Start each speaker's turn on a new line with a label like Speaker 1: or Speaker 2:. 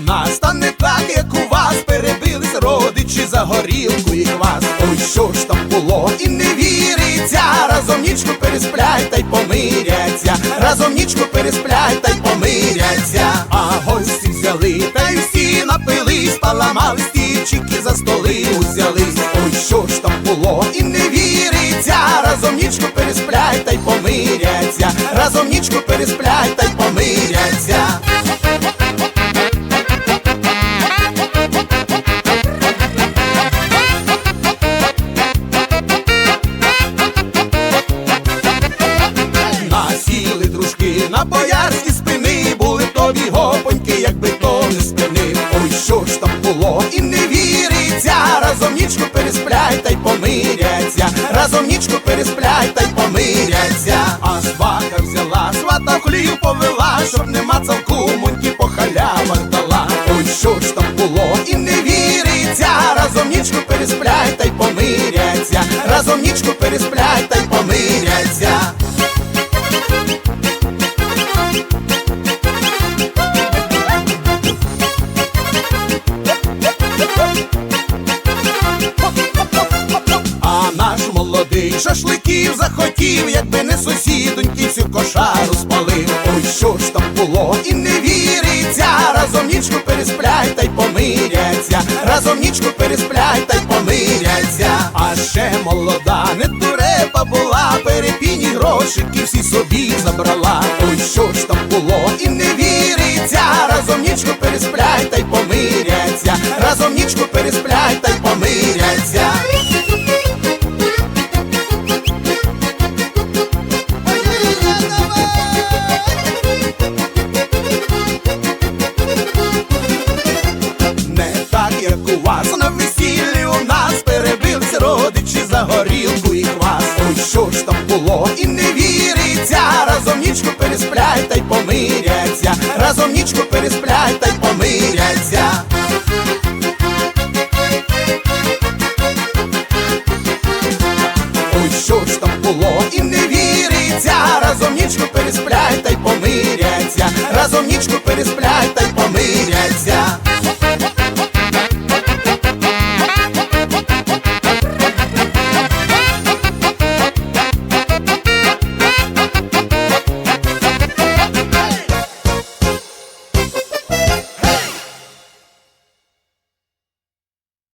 Speaker 1: нас, та не так, як у вас, перебились родичі за горілку і квас. Ой, що ж там було, і не віриться, разом нічку пересплять та й помиряться, разом нічку пересплять та й помиряться, а гості взяли, та й всі напились, поламали стільчики за столи узялись. Ой, що ж там було, і не віриться, разом нічку пересплять та й помиряться, разом нічку пересплять та й помиряться. На боярські спини, були тобі гопоньки, якби то не спинив. Ой, що ж там було, і не віриться, разом нічку пересплять та й помиряться, разом нічку пересплять та й помиряться. А свака взяла, свата в хлів повела, щоб не мацав кумоньки по халявах дала. Ой, що ж там було, і не віриться, разом нічку пересплять та й помиряться, разом нічку пересплять та й помиряться. Шашликів захотів, якби не сусідоньки цю кошару спалив. Ой, що ж там було, і не віриться, разом нічку пересплять та й помиряться, разом нічку пересплять та й помиряться. А ще молода, не дурепа була, перепіні грошики всі собі забрала. Ой, що ж там було, і не віриться, разом нічку пересплять та й помиряться, разом нічку пересплять та й помиряться. У на весіллі у нас перебились родичі за горілку і квас. Ой, що ж там було, і не віриться, разом нічку пересплять й помиряться, разом нічку пересплять та й помиряться. Ой, що ж там було, і не віриться, разом нічку пересплять й помиряться, разом нічку пересплять та й помиряться.